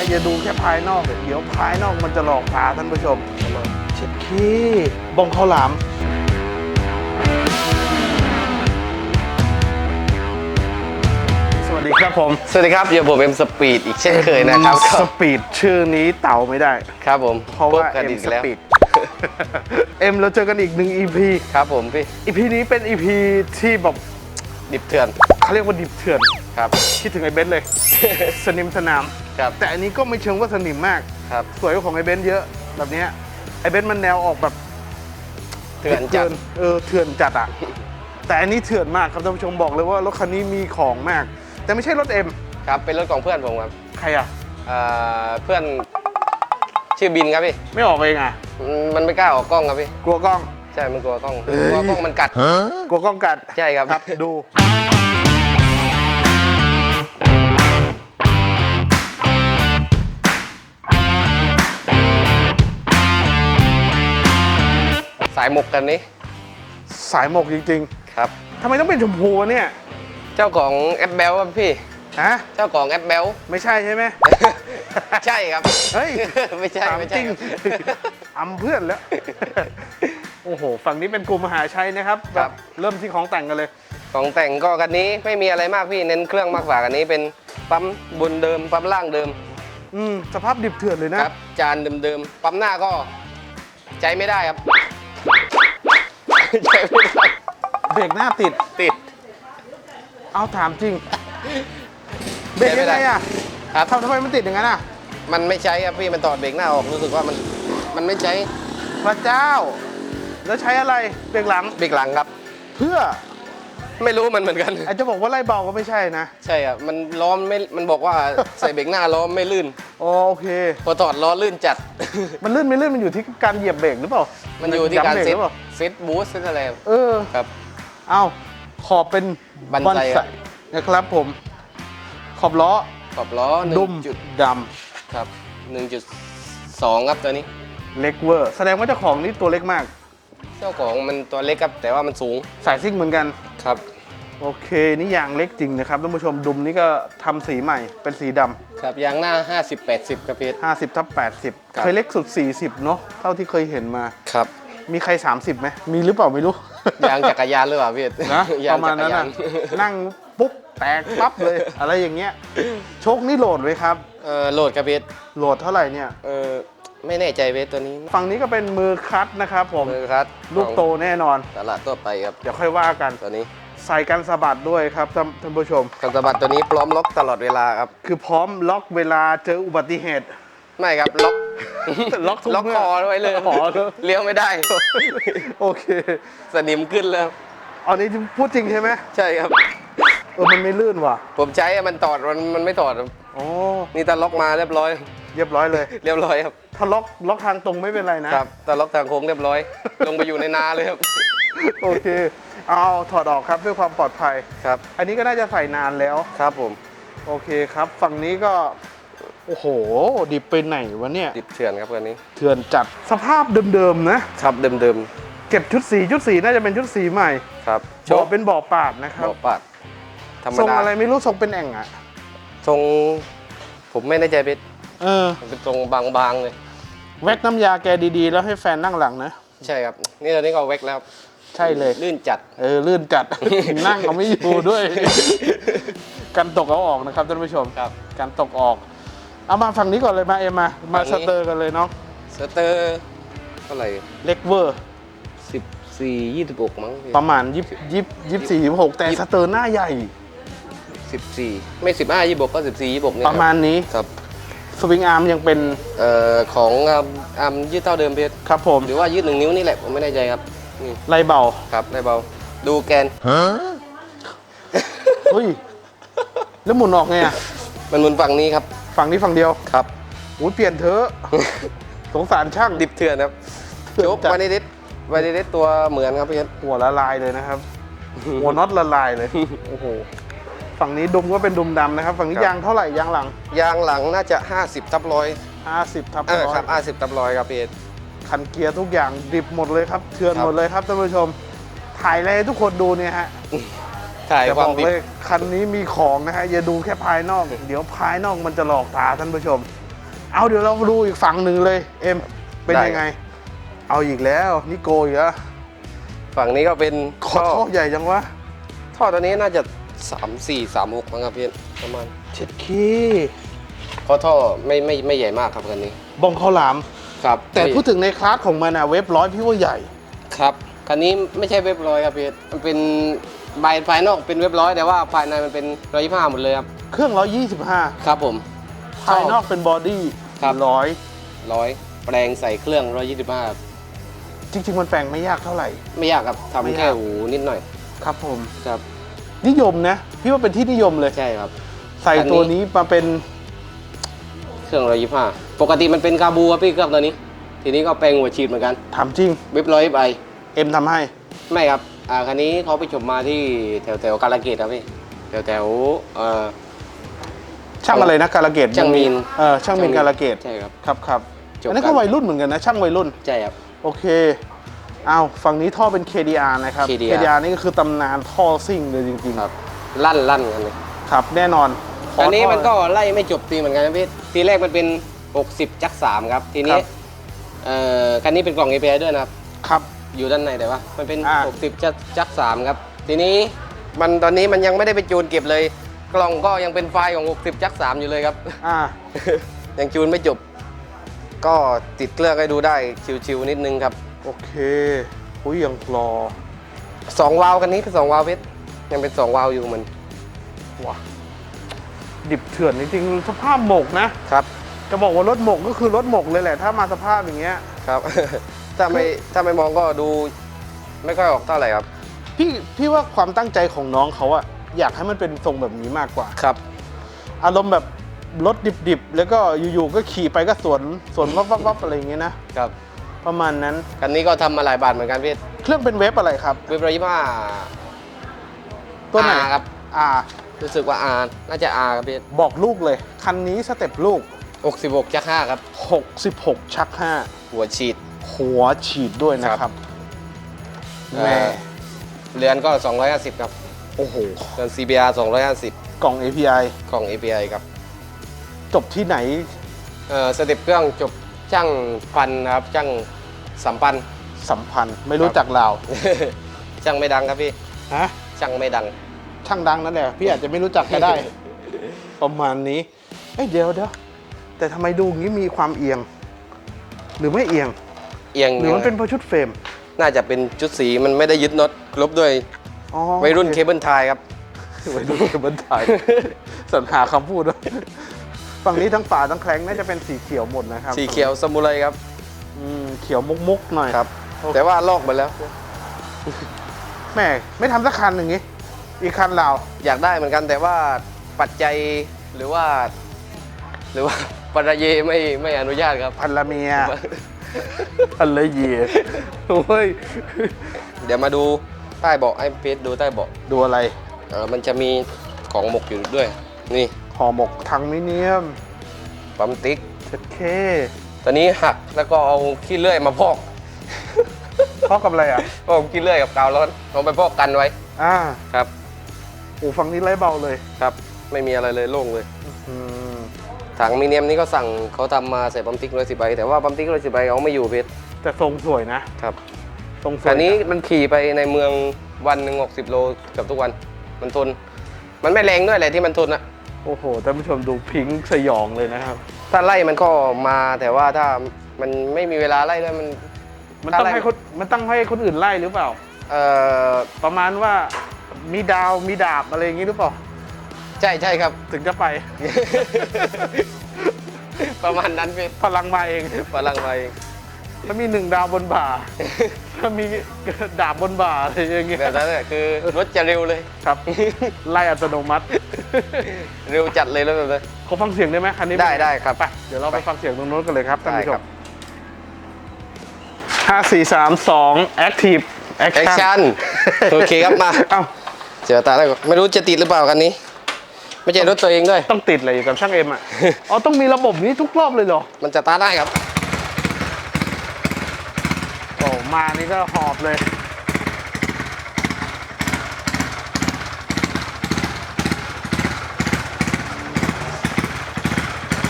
ะอย่าดูแค่ภายนอกเดี๋ยวภายนอกมันจะหลอกตาท่านผู้ชมเช็ดขี้บองข้าวหลามสวัสดีครับผม สวัสดีครับอยู่ผมเอ็มสปีดอีกเช่นเคยนะครับสปีดชื่อนี้เต่าไม่ได้ ครับผม เพราะว่าพบกันเอ็อีมกสแล้วปีดเอ็มเราเจอกันอีกหนึ่ง EP ครับผมพี่ EP นี้เป็น EP ที่แบบดิบเถื่อนเขาเรียกว่าดิบเถื่อน ครับ คิดถึงไอ้เบนซ์เลย สนิมสนาม ครับ แต่อันนี้ก็ไม่เชิงว่าสนิมมาก ครับสวยกว่าของไอ้เบนซ์เยอะแบบเนี้ยไอ้เบนซ์มันแนวออกแบบเถื่อนจัดกิเออเถื่อนจัดอะแต่อันนี้เถื่อนมากครับท่านผู้ชมบอกเลยว่ารถคันนี้มีของมาก แต่ไม่ใช่รถเอ็มครับเป็นรถของเพื่อนผมครับใครอะอ่าเพื่อนชื่อบินครับพี่ไม่ออกเองอะอืมมันไม่กล้าออกกล้องครับพี่กลัวกล้อง ใช่มันกลัวกล้องเอ้ยกลัวกล้องมันกัด กลัวกล้องกัดใช่ครับครับดูายหมกกันนี้สายหมกจริงครับ ๆทำไมต้องเป็นชมพูวะเนี่ยเจ้าของแอปเบลครับพี่ ฮะเจ้าของแอปเบล ไม่ใช่ใช่ไหม ใช่ครับ เฮ้ย ไม่ใช่ถามไม่จใช่ริงครับอำเพื่อนแล้ว โอ้โห ฝั่งนี้เป็นกลุ่มมหาชัยนะครับครับเริ่มที่ของแต่งกันเลย ของแต่งก็กันนี้ไม่มีอะไรมากพี่เน้นเครื่องมากกว่ากันนี้เป็นปั๊มบนเดิมปั๊มล่างเดิมอืม สภาพดิบเถื่อนเลยนะ ครับจานเดิมๆปั๊มหน้าก็ใจไม่ได้ครับ ใจไม่ได้เบรกหน้าติด ติด เอาถามจริง เบรกยังไงอะครับ ทำทำไมมันติดอย่างนั้นอะ มันไม่ใช้ครับพี่มันถอดเบรกหน้าออกรู้สึกว่ามันมันไม่ใช้พระเจ้า แล้วใช้อะไร เบรกหลัง เบรกหลังครับ เพื่อ ไม่รู้มันเหมือนกัน อาจจะบอกว่าไล่เบาก็ไม่ใช่นะใช่ครับมันล้อไม่มันบอกว่าใส่เบรกหน้าล้อไม่ลื่น อ๋อโอเค พอถอดล้อลื่นจัด มันลื่นไม่ลื่นมันอยู่ที่การเหยียบเบรกหรือเปล่า มันอยู่ที่การย้ำเบเซ็หตรือเปล่าเซ็ตบูสต์เซ็ตอะไรเออ ครับ เอาขอบเป็นบันไซครับนะครับผม ขอบล้อขอบล้อหนึ่ดุงมจุดดครับหนึ่งจุดสองครับตัวนี้ำเล็กเวอร์ แสดงว่าเจ้าของนี่ตัวเล็กมาก เจ้าของมันตัวเล็กครับแต่ว่ามันสูงสายซิ่งเหมือนกัน ครับ โอเค นี่ยางเล็กจริงนะครับท่านผู้ชมดุมนี่ก็ทำสีใหม่เป็นสีดครับยางหน้า 50 80 ครับพี่ำ50ทับครั80บเคยเล็กสุด 40 เนอะเท่าที่เคยเห็นมา ครับ มีใคร 30ไหมมีหรือเปล่าไม่รู้ ยางจักรยานหรือเปล่าพี่นะยาปงระมาณจักรนั้นยานะนนั่งปุ๊บแตกปั๊บเลย อะไรอย่างเงี้ยโชคนี่โหลดไว้ครับ เออโหลดครับพี่โหลดเท่าไหร่เนี่ย เออไม่แน่ใจเวทตัวนี้ฝั่งนี้ก็เป็นมือคัดนะครับผม มือครับลูกโตแน่นอนตลาดทั่วไปครับ เดี๋ยวค่อยว่ากัน ตัวนี้ ใส่กันสะบัดด้วยครับท่านท่านผู้ชมคันสะบัดตัวนี้พร้อมล็อกตลอดเวลาครับ คือพร้อมล็อกเวลาเจออุบัติเหตุ ไม่ครับล็อก ล็อกทุกล็อกเมื่อคอไว้เลยอ๋อเลี้ยวไม่ได้ โอเค สนิมขึ้นแล้ว อันนี้พูดจริงใช่ไหมใช่ครับ เออมันไม่ลื่นว่ะผมใช้มันตอดมันมันไม่ตอดครับอ๋อนี่ตาล็อกมาเรียบร้อย เรียบร้อยเลย เรียบร้อยครับ ถ้าล็อกล็อกทางตรงไม่เป็นไรนะครับตาล็อกทางโค้งเรียบร้อย ลงไปอยู่ในนาเลยครับ โอเค เอาถอดออกครับเพื่อความปลอดภัย ครับ อันนี้ก็น่าจะใส่นานแล้ว ครับผม โอเคครับ ฝั่งนี้ก็ โอ้โห ดิบไปไหนวะเนี่ย ดิบเถื่อนครับตัวนี้ เถื่อนจัด สภาพเดิมๆนะ ครับเดิมเก็บชุดสีชุดสีน่าจะเป็นชุดสีใหม่ๆ ครับบ่อเป็นบ่อปาดนะครับ บ่อปัดธรรมทรงดาอะไรไม่รู้ทรงเป็นแอ่งอะทรง ผมไม่แน่ใจเป็นเออ มันเป็นทรงบางๆเลย แว็กน้ำยาแกดีๆ แล้วให้แฟนนั่งหลังนะ ใช่ครับ นี่ตอนนี้ก็เอาแว็กแล้วครับ ใช่เลย ลื่นจัด เออลื่นจัด นั่งเอาไม่อยู่ด้วย กันตกเอาออกนะครับท่านผู้ชมครับ กันตกออก เอามาฝั่งนี้ก่อนเลยมาเอ็มมา มาฝั่สงนี้ เตอร์กันเลยเนาะสเตอร์เท่าไหร่เล็กเวอร์ สิบสี่ยี่สิบหกมั้งประมาณยี่ยี่ยี่สี่ยี่หกแต่สเตอร์หน้าใหญ่ สิบสี่ไม่สิบห้ายี่สิบหกก็สิบสี่ยี่สิบหกนี่ประมาณนี้ครับสวิงอาร์มยังเป็นเอ่อของอ่าอาร์มยืดเท่าเดิมเพชรครับผม หรือว่ายืดหนึ่งนิ้วนี่แหละผมไม่แน่ใจครับ นี่ไรเบาครับได้เบา ดูแกนเฮ้ย แล้วหมุนออกไงอะ มันหมุนฝั่งนี้ครับ ฝั่งนี้ฝั่งเดียวครับ อุ้ยเปลี่ยนเถอะ สงสารช่าง ดิบเถื่อนครับเถื่อนโจ๊กจัด วานิดิสวานิดิสตัวเหมือนครับพี่เพชรหัวละลายเลยนะครับ หัวน็อตละลายเลย โอ้โห ฝั่งนี้ดุมก็เป็นดุมดำนะครับ ฝั่งนี้ครับยางเท่าไหร่ยางหลัง ยางหลังน่าจะ 50 ทับร้อย50ทับเออร้อคยรับ50 ทับร้อยครับพี่เพชร คันเกียร์ทุกอย่างดิบหมดเลยครับเถื่อนครับหมดเลยครับท่านผู้ชม ถ่ายเลยให้ทุกคนดูเนี่ยฮะถ่ายจะคบวามอกดิบเลยคันนี้มีของนะฮะอย่าดูแค่ภายนอก เดี๋ยวภายนอกมันจะหลอกตาท่านผู้ชม เอาเดี๋ยวเรามาดูอีกฝั่งหนึ่งเลย เอ็มเป็นได้ยังไง เอาอีกแล้วนิโกอีกแล้วฝั่งนี้ก็เป็นขอท่อท่อใหญ่จังวะท่อตัวนี้น่าจะ 3 4 3 6มั้งครับพี่ประมาณเช็ดคีเพราะท่อไม่ไม่ไม่ใหญ่มากครับคันนี้ บองข้าวหลาม ครับแต่พูดถึงในคลาสของมันอะเว็บร้อยพี่ว่าใหญ่ ครับคันนี้ไม่ใช่เว็บร้อยครับพี่มันเป็นใบภายนอกเป็นเว็บร้อยแต่ว่าภายในมันเป็นร้อยยี่ห้าหมดเลยครับ เครื่อง125ครับผม ภายนอกเป็นบอดี้ครับร้อยร้อยแปลงใส่เครื่องร้อยยี่สิบห้าจริง ๆ มันแปลงไม่ยากเท่าไหร่ ไม่ยากครับไม่ทำยากแค่หูนิดหน่อย ครับผมครับ นิยมนะ พี่ว่าเป็นที่นิยมเลยใช่ครับ ใส่อันนี้ตัวนี้มาเป็น เครื่องร้อยยี่ห้าปกติมันเป็นกาบูครับพี่เครื่องตัวนี้ ทีนี้ก็แปลงหัวฉีดเหมือนกันถามจริงเว็บร้อยใบเอ็มทำให้ ไม่ครับอ่าคันนี้เขาไปชมมาที่แถวแถวกาลเกตครับพี่แถวแถวเอ่อ ช่างอะไรนะการะเกดช่างมีน เออช่างมีนการะเกดใช่ครับ ครับครับจบ อันนั้นก็วัยรุ่นเหมือนกันนะ ช่างวัยรุ่น ใช่ครับ โอเคเอาฝั่งนี้ท่อเป็น KDR นะครับ KDR KDR นี่ก็คือตำนานท่อซิ่งเลยจริงครับ ลั่นลั่นกันเลยๆครับแน่นอนข อันนี้ท่มันก็ไล่ไม่จบตีเหมือนกันนะพี่ทีแรกมันเป็น 60 จักร3ครับ ทีนี้ครับ เอ่อคันนี้เป็นกล่อง API ด้วยนะครับ ครับ อยู่ด้านในแต่ว่า มันเป็น อ่า 60 จักรจักร3ครับ ทีนี้มันตอนนี้มันยังไม่ได้ไปจูนเก็บเลย กล่องก็ยังเป็นไฟล์ของ 60 จักร3อยู่เลยครับ อ่า ยังจูนไม่จบ ก็ติดเครื่องให้ดูได้ชิวๆนิดนึงครับโอเคอุ้ยยังรอสองวาล์วคันนี้เป็นสองวาล์วเพชรยังเป็นสองวาล์วอยู่เหมือนว่ะ ดิบเถื่อนจริงๆสภาพหมกนะครับ จะบอกว่ารถหมกก็คือรถหมกเลยแหละ ถ้ามาสภาพอย่างเงี้ย ครับ ถ้าไม่ถ้าไม่มองก็ดูไม่ค่อยออกเท่าไหร่ครับ พี่พี่ว่าความตั้งใจของน้องเขาอะอยากให้มันเป็นทรงแบบนี้มากกว่า ครับ อารมณ์แบบรถดิบๆ แล้วก็อยู่ๆ ก็ขี่ไปก็สวนสวนวับวับวับอะไรอย่างเงี้ยนะ ครับ ประมาณนั้น คันนี้ก็ทำมาหลายบาทเหมือนกันพี่เครื่องเป็นเวฟอะไรครับเว็บร้อยยี่ห้าตัวไหนครับ อ่า รู้สึกว่าอาน่าจะอาครับพี่บอกลูกเลย คันนี้สเต็ปลูกหกสิบหกจักห้าครับ 66 ชัก หัวฉีด 5 หัวฉีดด้วยนะครับเอ่อแม่เรือนก็ 250 ครับโอ้โห เรือน CBR 250 กล่อง API กล่อง API ครับจบที่ไหน เอ่อสเต็ปเครื่องจบช่างพันนะครับช่างสัมพันธ์ สัมพันธ์ ไม่รู้จักลาวช่างไม่ดังครับพี่ ฮะ ช่างไม่ดัง ช่างดังนั่นแหละพี่อาจจะไม่รู้จักก็ได้ ประมาณนี้เอ้ยเดี๋ยวเดี๋ยวแต่ทำไมดูอย่างนี้มีความเอียง หรือไม่เอียง เอียงหรือมันเป็นเพราะชุดเฟรม น่าจะเป็นชุดสีมันไม่ได้ยึดน็อตครบด้วยอ๋อวัยรุ่นโอเคเบิลไทยครับ วัยรุ่นเคเบิลไทยสรรหาคำพูดด้วยฝั่งนี้ทั้งฝาทั้งแคลงน่าจะเป็นสีเขียวหมดนะครับสีเขียวสมุไรครับอืมเขียวมุกมุกๆหน่อยครับโอเคแต่ว่าลอกหมดแล้วแม่ไม่ทำสักคันหนึ่างงี้ อีกคันเราวอยากได้เหมือนกันแต่ว่าปัจจัยหรือว่า หรือว่าปรเยไม่ไม่อนุญาตครับ พันละเมีย พันละเยียโอ้ยเดี๋ยวมาดูใต้เบาะไอ้เพชรดูใต้เบาะดูอะไรเออมันจะมีของหมกอยู่ด้วย นี่ห่อหมกทางมิเนียมปั๊มติ๊กเช็ดเคตอนนี้หักแล้วก็เอาขี้เลื่อยมาพอกพ่อกับอะไรอะพอกขี้เลื่อยกับกาวร้อนเอาไปพอกกันไว้ อ่า ครับ โอ้ฝั่งนี้ไร้เบาเลยครับ ไม่มีอะไรเลยโล่งเลยอืมถังมิเนียมนี่ก็สั่งเขาทำมาใส่ปั๊มติ๊กร้อยสิบใบแต่ว่าปั๊มติ๊กร้อยสิบใบเขาไม่อยู่เพชรแต่ทรงสวยนะครับทรงสวยคันนี้มันขี่ไปในเมืองวันหนึ่งหกสิบโลเกับทุกวัน มันทน มันไม่แรงด้วยแหละที่มันทนอะโอ้โหท่านผู้ชมดูพิงค์สยองเลยนะครับ ถ้าไล่มันก็มาแต่ว่าถ้ามันไม่มีเวลาไล่ด้วยมัน มันต้องอะไรให้คนมันต้องให้คนอื่นไล่หรือเปล่า เอ่อ ประมาณว่า มีดาวมีดาบอะไรอย่างนี้หรือเปล่า ใช่ใช่ครับ ถึงจะไป ประมาณนั้นพี่พลังมาเองพลังไปถ้ามีหนึ่งดาวบนบ่า ถ้ามีดาบบนบ่าอะไรอย่างเงี้ยแบบนั้นแหละคือรถจะเร็วเลยครับ ไล่อัตโนมัติ เร็วจัดเลยรถแบบนั้นขอฟังเสียงได้ไหมคันนี้ได้ได้ครับไปเดี๋ยวเราไปฟังเสียงตรงโน้นกันเลยครับท่านผู้ชได้ครัมบห้าสี่สามสองแอคทีฟแอคแอคชั่ชั่นนโอเคครับมาเอ้าเสียตาแล้วก่อนไม่รู้จะติดหรือเปล่ากันนี้ ไม่ใช่รถตัวเองด้วย ต้องติดอะไรอยู่กับช่างเอ็มอะ อ๋อต้องมีระบบนี้ทุกรอบเลยเหรอ มันจะตาร์ทได้ครับ โอ้มานี่ก็หอบเลย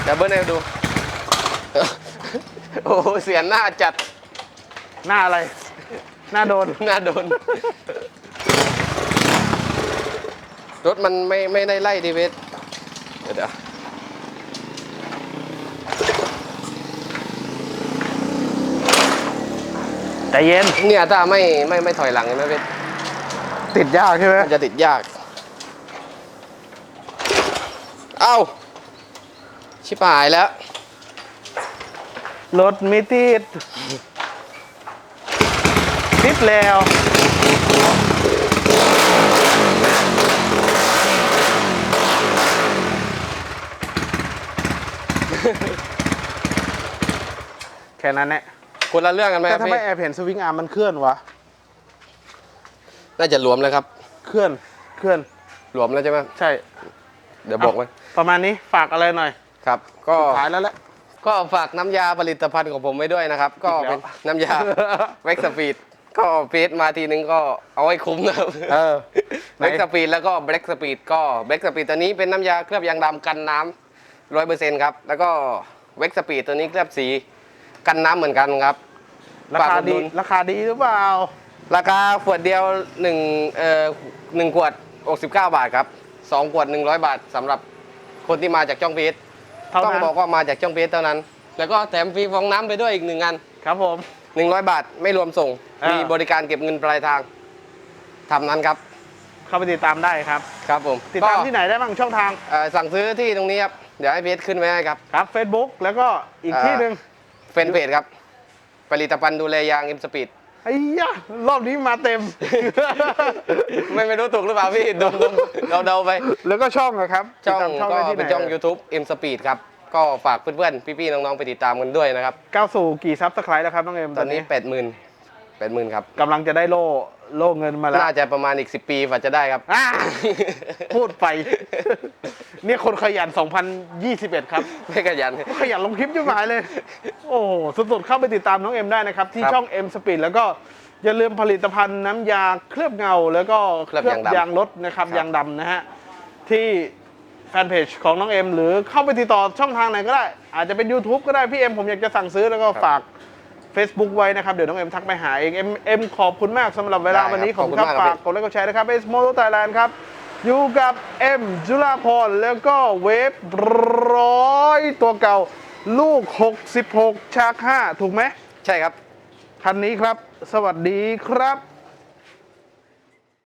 เดี๋ยวเบิ้ลให้ดู โอ้โหเสียหน้าจัด หน้าอะไร หน้าโดน หน้าโดน รถมันไม่ไม่ได้ไล่ดีเวทเดี๋ยวเดี๋ยวใจเย็น เนี่ยถ้าไม่ไม่ไม่ถอยหลังเห็นไหมเวทติดยากใช่ไหมมันจะติดยาก เอ้า ชิบหายแล้ว รถไม่ติด ติดแล้ว แค่นั้นแหละคนละเรื่องกันไหมคแต่รับทำไมพี่แอบเห็นสวิงอาร์มมันเคลื่อนวะ น่าจะหลวมแล้วครับเคลื่อน เคลื่อน หลวมแล้วใช่ไหมใช่ เดี๋ยวบอกไว้ประมาณนี้ฝากอะไรหน่อยครับ ก็ ขายแล้วแหละ ก็ฝากน้ำยาผลิตภัณฑ์ของผมไว้ด้วยนะครับ ก็อีกแล้ว เป็นน้ำยาเว็กสปีดก็เฟสมาทีนึงก็เอาไว้คุ้มนะครับเออ ไหนเว็กสปีดแล้วก็เบรกสปีดก็เบรกสปีดตัวนี้เป็นน้ำยาเคลือบยางดำกันน้ำ ร้อยเปอร์เซ็นต์ครับ แล้วก็เว็กสปีดตัวนี้เคลือบสีกันน้ำเหมือนกันครับ ราฝากคาอุดหนุดีนราคาดีหรือเปล่า ราคาขวดเดียว1เอ่อหนึ่งขวด69 บาทครับสองขวด 100 บาทสำหรับคนที่มาจากช่องพีชเท่าต้องนั้นบอกว่ามาจากช่องพีชเท่านั้น แล้วก็แถมฟรีฟองน้ำไปด้วยอีกหนึ่งอัน ครับผม 100 บาทไม่รวมส่ง อ่ามี มีบริการเก็บเงินปลายทางทำนั้นครับเข้าไปติดตามได้ครับ ครับผมติดตามก็ที่ไหนได้บ้างช่องทาง เอ่อสั่งซื้อที่ตรงนี้ครับ เดี๋ยวให้พีชขึ้นไว้ให้ครับ ครับ Facebook แล้วก็อีกอ่า ที่หนึ่งเฟนเพจครับ ผลิตภัณฑ์ดูแลยางอิมสปีด ไอ้ยะรอบนี้มาเต็ม ไม่ไม่รู้ถูกหรือเปล่าพี่ดมดมเดาเดาๆไป แล้วก็ช่องนะครับช่องติดตามก็ได้ที่เป็นไหช่อง YouTube M Speed ครับ ก็ฝากเพื่อนๆ พี่ๆ น้องๆ ไปติดตามกันด้วยนะครับ ก้าวสู่กี่ซับสไครต์แล้วครับน้องเอ็มตอนนี้ 80,000 80,000ครับกำลังจะได้โล่โล่เงินมาแล้วน่าจะประมาณอีก10ปีฝ่าจะได้ครับ อ่าพูดไปเนี่ยคนขยัน 2021 ครับ ไม่ขยัน ขยันลงคลิปจุ่หมายเลย โอ้โหสุดๆเข้าไปติดตามน้องเอ็มได้นะครับ ที่ครับ ช่อง M Speed แล้วก็อย่าลืมผลิตภัณฑ์น้ำยาเคลือบเงา แล้วก็เคลือบยางดำยางรถนะครับครับยางดำนะฮะ ที่แฟนเพจของน้องเอ็มหรือเข้าไปติดต่อช่องทางไหนก็ได้ อาจจะเป็น YouTube ก็ได้พี่เอ็มผมอยากจะสั่งซื้อแล้วก็ฝาก Facebook ไว้นะครับ เดี๋ยวน้องเอ็มทักไปหาเอง เอ็มเอ็มขอบคุณมากสำหรับเวลาได้ครับวันนี้ขอบคุณขคอบรับคุณมากครับฝากกดไลค์กดแชร์นะครับเอสโมโตไทยแลนด์ครับ อยู่กับเอ็มจุฬาพรแล้วก็เวฟร้อยตัวเก่า ลูก 66ชาก5ถูกไหม ใช่ครับ คันนี้ครับ สวัสดีครับ